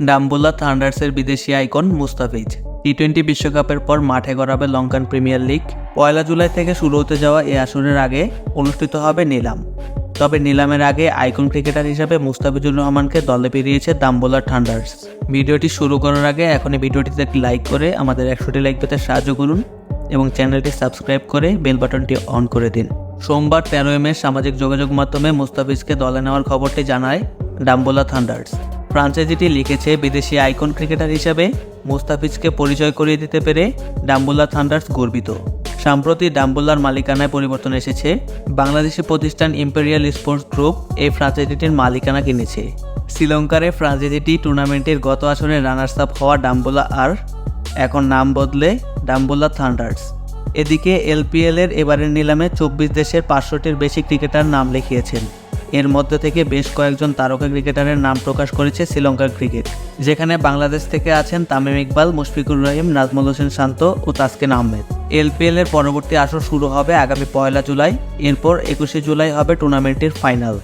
ডাম্বুলা থান্ডার্সের বিদেশি icon Mustafiz. T twenty বিশ্বকাপের পর মাঠে গড়াবে লঙ্কান প্রিমিয়ার লিগ। পয়লা জুলাই থেকে শুরু হতে যাওয়া এই আসরের আগে অনুষ্ঠিত হবে নিলাম। তবে নিলামের আগে আইকন ক্রিকেটার হিসাবে মুস্তাফিজুর রহমানকে দলে পেরিয়েছে দাম্বোলা থান্ডার্স। ভিডিওটি শুরু করার আগে এখনই ভিডিওটিতে একটি লাইক করে আমাদের একশোটি লাইক পেতে সাহায্য করুন এবং চ্যানেলটি সাবস্ক্রাইব করে বেল বাটনটি অন করে দিন। সোমবার তেরোই মে সামাজিক যোগাযোগ মাধ্যমে মুস্তাফিজকে দলে নেওয়ার খবরটি জানায় ডাম্বোলা থান্ডার্স। ফ্রাঞ্চাইজিটি লিখেছে বিদেশি আইকন ক্রিকেটার হিসেবে মুস্তাফিজকে পরিচয় করিয়ে দিতে পেরে ডাম্বোলা থান্ডার্স গর্বিত। সম্প্রতি ডাম্বোলার মালিকানায় পরিবর্তন এসেছে। বাংলাদেশি প্রতিষ্ঠান ইম্পেরিয়াল স্পোর্টস গ্রুপ এই ফ্রাঞ্চাইজিটির মালিকানা কিনেছে। শ্রীলঙ্কারে ফ্রাঞ্চাইজিটি টুর্নামেন্টের গত আসরে রানার্স আপ হওয়া ডাম্বোলা আর এখন নাম বদলে ডাম্বোলা থান্ডার্স। এদিকে এলপিএলের এবারের নিলামে চব্বিশ দেশের পাঁচশোটির বেশি ক্রিকেটার নাম লিখিয়েছেন। এর মধ্যে থেকে বেশ কয়েকজন তারকা ক্রিকেটারের নাম প্রকাশ করেছে শ্রীলঙ্কার ক্রিকেট, যেখানে বাংলাদেশ থেকে আছেন তামিম ইকবাল, মুশফিকুর রহিম, নাজমুল হোসেন শান্ত ও তাসকিন আহমেদ। এলপিএল এর পরবর্তী আসর শুরু হবে আগামী পয়লা জুলাই, এরপর একুশে জুলাই হবে টুর্নামেন্টের ফাইনাল।